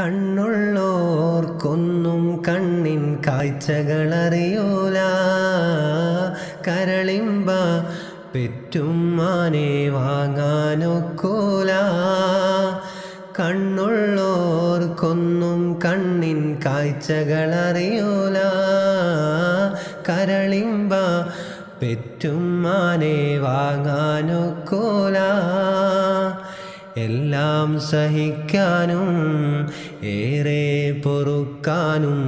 കണ്ണുള്ളോർക്കൊന്നും കണ്ണിൻ കാഴ്ചകളറിയൂല. കരളിമ്പ പെറ്റും മാനെ വാങ്ങാനൊക്കൂല. കണ്ണുള്ളോർക്കൊന്നും കണ്ണിൻ കാഴ്ചകളറിയൂല. കരളിമ്പ പെറ്റും മാനെ വാങ്ങാനൊക്കൂല. എല്ലാം സഹിക്കാനും ഏറെ പൊറുക്കാനും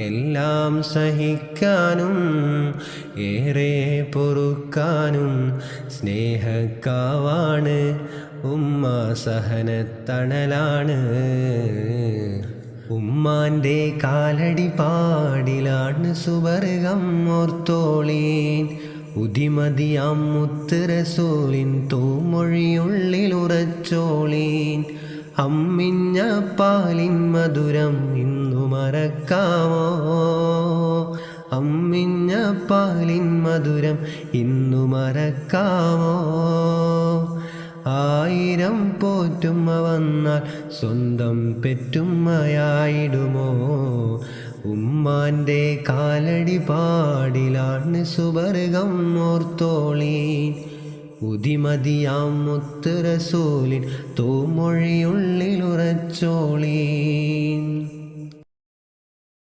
എല്ലാം സഹിക്കാനും ഏറെ പൊറുക്കാനും സ്നേഹക്കാവാണ് ഉമ്മ സഹനത്തണലാണ്. ഉമ്മാന്റെ കാലടി പാടിലാണ് സുവർഗം ഓർത്തോളീൻ. റസൂലിൻ തൂമൊഴിയുള്ളിൽ ഉറച്ചോളീൻ. അമ്മിഞ്ഞ പാലിൻ മധുരം ഇന്നു മറക്കാമോ? അമ്മിഞ്ഞ പാലിൻ മധുരം ഇന്നു മറക്കാമോ? ആയിരം പോറ്റുമ്മ വന്നാൽ സ്വന്തം പെറ്റുമ്മയായിടുമോ ഉമ്മാന്റെ കാലടി പാടിലാണ് സുവർഗം ഓർത്തോളീൻ. ഉദിമതിയാം മുത്ത് റസൂലിൻ തൂമൊഴിയുള്ളിൽ ഉറച്ചോളീൻ